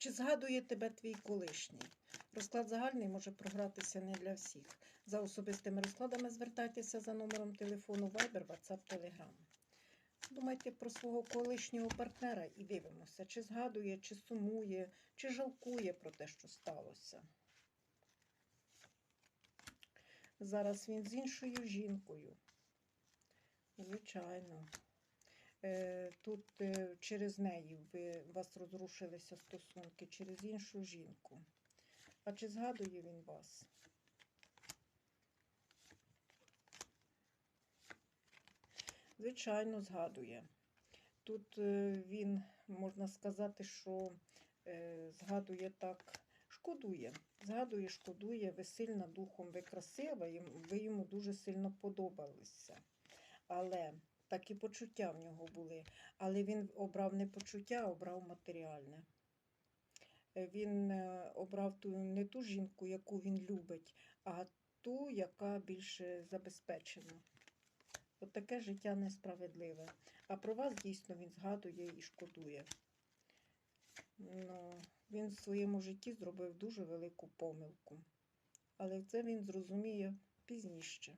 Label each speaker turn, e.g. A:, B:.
A: Чи згадує тебе твій колишній? Розклад загальний може програтися не для всіх. За особистими розкладами звертайтеся за номером телефону Viber, WhatsApp, Telegram. Думайте про свого колишнього партнера і дивимося, чи згадує, чи сумує, чи жалкує про те, що сталося. Зараз він з іншою жінкою. Звичайно. Е, Тут е, через неї ви, вас розрушилися стосунки, через іншу жінку. А чи згадує він вас? Звичайно, згадує. Тут е, він, можна сказати, що згадує так, шкодує. Згадує, шкодує, ви сильна духом, ви красива, ви йому дуже сильно подобалися. Але такі почуття в нього були. Але він обрав не почуття, а обрав матеріальне. Е, Він е, обрав ту, не ту жінку, яку він любить, а ту, яка більше забезпечена. От таке життя несправедливе. А про вас дійсно він згадує і шкодує. Ну, він в своєму житті зробив дуже велику помилку. Але це він зрозуміє пізніше.